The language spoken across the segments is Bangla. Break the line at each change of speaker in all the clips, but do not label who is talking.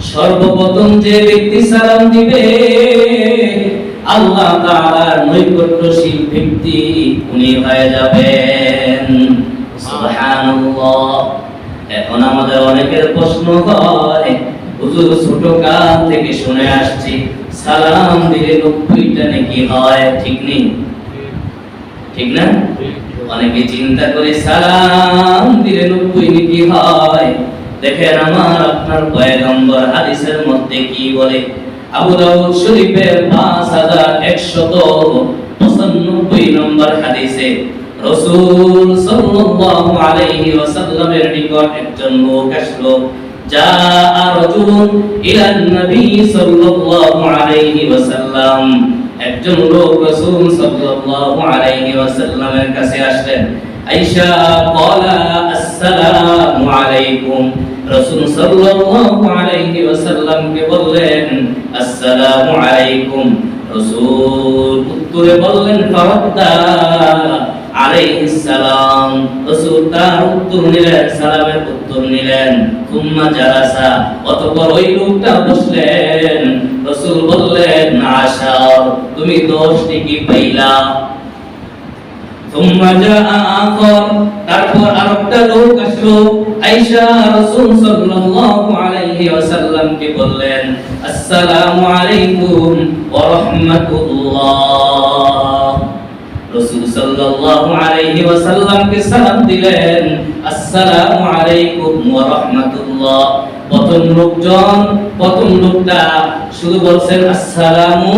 সর্বপ্রথম যে ব্যক্তি সালাম দিবে আল্লাহ তাআলার নৈকট্যশীল ব্যক্তি উনি হয়ে যাবেন। সুবহানাল্লাহ। এখন আমাদের অনেকের প্রশ্ন হয় হুজুর ছোট কাল থেকে শুনে আসছি সালাম দিলে নব্বইটা নাকি হয় ঠিক নেই? ঠিক না? অনেকে চিন্তা করে সালাম দিলে নব্বই নাকি হয়? দেখেন আমার আপনার পয়গম্বর হাদিসের মধ্যে কি বলে? আবু দাউদ শরীফের 5195 নম্বর হাদিসে, রাসূল সাল্লাল্লাহু আলাইহি ওয়াসাল্লামের নিকট একজন লোক আসলো যা রাজুলুন ইলা নবী সাল্লাল্লাহু আলাইহি ওয়াসাল্লাম। একজন লোক রাসূল সাল্লাল্লাহু আলাইহি ওয়াসাল্লামের কাছে আসলেন, আয়েশা, ক্বালা আসসালামু আলাইকুম। রাসূল সাল্লাল্লাহু আলাইহি ওয়াসাল্লাম কে বললেন, আসসালামু আলাইকুম। রাসূল উত্তরে বললেন, ফাওয়াদা আলাইহিস সালাম। রাসূল তার উত্তর নিলেন, সালামের উত্তর নিলেন। সুম্মা জালাসা, অতঃপর ওই লোকটা বসলেন। রাসূল বললেন আশা তুমি 10 টি কি পাইলা? তারপর আরেকটা লোক আসলো। আয়েশা রাসূল সাল্লাল্লাহু আলাইহি ওয়াসাল্লাম কে বললেন, আসসালামু আলাইকুম ওয়া রাহমাতুল্লাহ। রাসূল সাল্লাল্লাহু আলাইহি ওয়াসাল্লাম কে সালাম দিলেন, আসসালামু আলাইকুম ওয়া প্রথম লোকজন, প্রথম লোকটা শুধু বলছেন, আসসালামু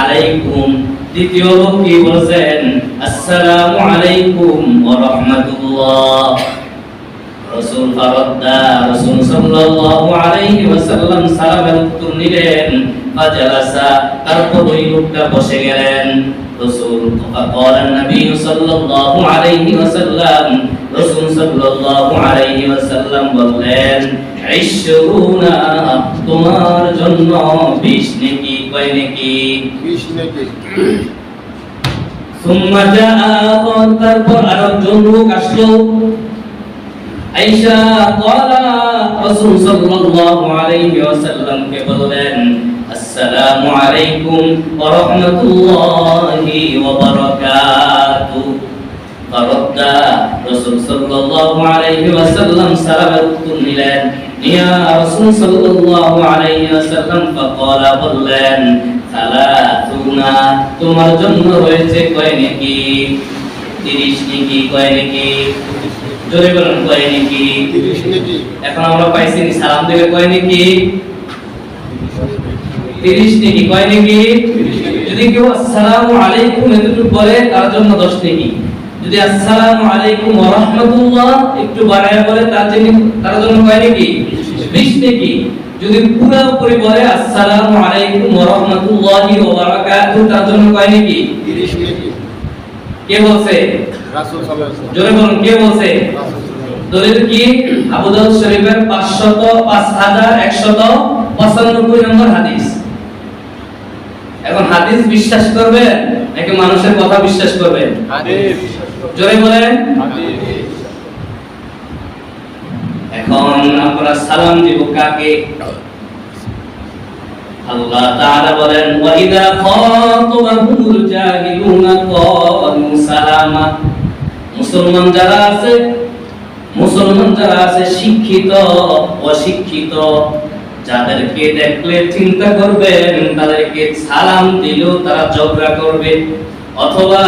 আলাইকুম। দ্বিতীয় কি বলেন আসসালামু আলাইকুম ওয়া রাহমাতুল্লাহ। রাসূল ফারাদ্দা, রাসূল সাল্লাল্লাহু আলাইহি ওয়াসাল্লাম সালামের উত্তর নিলেন, ফাজালাসা। তারপর ওই লোকটা বসে গেলেন। রাসূল ফাকালান নবী সাল্লাল্লাহু আলাইহি ওয়াসাল্লাম, রাসূল সাল্লাল্লাহু আলাইহি ওয়াসাল্লাম বললেন 20 তোমার জন্য 20 নেকি কয় নেকি ثم جاء آخر তারপর আরেকজন লোক আসলো আয়েশা قال রাসূল সাল্লাল্লাহু আলাইহি ওয়াসাল্লাম কে বললেন আসসালামু আলাইকুম ওয়া রাহমাতুল্লাহি ওয়া বারাকাতুহু فرد رسول صلى الله عليه وسلم سلام উত্তর নিলেন ইয়া রাসূল সাল্লাল্লাহু আলাইহি ওয়াসাল্লাম فقال বললেন সালাতুনা তোমার জন্য রয়েছে কয় নাকি 30 নাকি কয় নাকি জোরে বলুন কয় নাকি এখন আমরা পাইছি সালাম দেবে কয় নাকি 30 নাকি কয় নাকি যদি কেউ আসসালামু আলাইকুম এতটুকু বলে তার জন্য 10 নাকি যদি আসসালামু আলাইকুম ওয়া রাহমাতুল্লাহ একটু বাড়ায় বলে তার জন্য তার জন্য কয় নাকি 20 নাকি? যদি পুরোপুরি বলে আসসালামু আলাইকুম ওয়া রাহমাতুল্লাহি ওয়া বারাকাতুহু তার জন্য কয় নাকি। কে বলছে? রাসূল সাল্লাল্লাহু আলাইহি ওয়াসাল্লাম। জোরে বলুন কে বলছে? দলিল কি? আবু দাউদ শরীফের 500 5195 নম্বর হাদিস। এখন হাদিস বিশ্বাস করবে নাকি মানুষের কথা বিশ্বাস করবে? জোরে বলেন। এখন আমরা সালাম দিব কাকে? আল্লাহ তাআলা বলেন ওয়া ইযা খাতাবাহুমুল জাহিলুনা ক্বালু সালামা। মুসলমান যারা আছে, মুসলমান যারা আছে শিক্ষিত, অশিক্ষিত, যাদেরকে দেখলে চিন্তা করবেন, তাদেরকে সালাম দিলেও তারা ঝগড়া করবে, অথবা